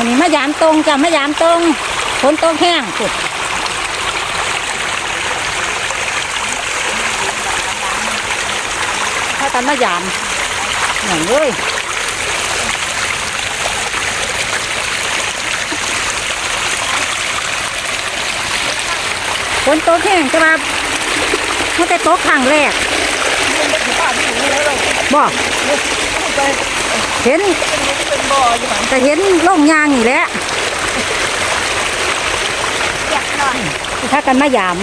วันนี้มายามตรงจ้ะมายามตรงฝนตกแห้งสุดถ้ากันมายามหน่อยเลยฝนตกแห้งจะมามันจะตกครั้งแรกบอก เห็นเป็นบ่ออยู่หันแต่เห็นล่องยางอยู่แหล้วอยากหน่อยถ้ากันมายาม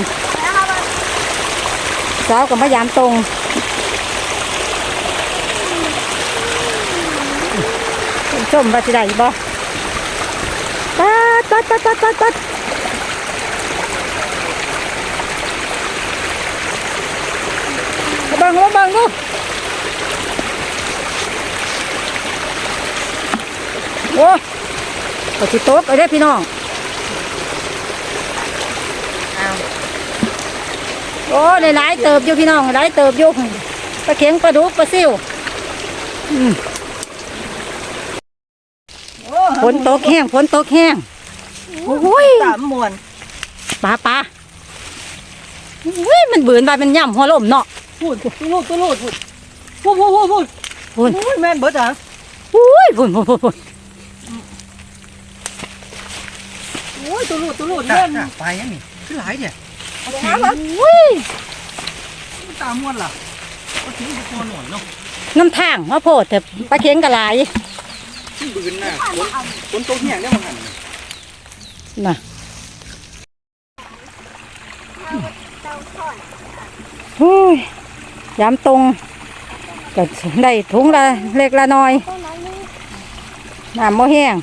สาวกับมายามตรงชมว่าสิได้บ่ตัดตัดตัดตัดตัดตัดบังมาเบังลู โอ้ก็สิโต๊ะไปได้อพี่น้องโอ้หลายๆเติบอยู่พี่น้องหลายเติบอยู่ปลาเข็งปลาดุกปลาซิวอืมฝนตกแห้งฝนตกแห้งโอ้ยสามมวนปลาปลาอุ้ยมันเบือนไปมันย่ำหัวลมเนาะพูดตุลูดตุลูดพูดพูดพูดพูดพูดพุ่นพูดแม่นเบิดอะอุ้ยพุ่นพุ่นพุ่นพุ่น โอ้ยตุลูดตุลูดจ้าแม่นจ้าไปยังนี่คือหลายเนี่ยอุ้ยตามวนล่ะก็ทิ้งไปตัวหนวดเนาะน้ำทางมาโพดแต่ปลาเข็งกระลายที่บืนน่ะฝนฝนตกเหี้ยงได้มั้งหันน่ะอุ้ยยามตรงก็ได้ถุงละเล็กละน้อยน้ำบ่แห้ง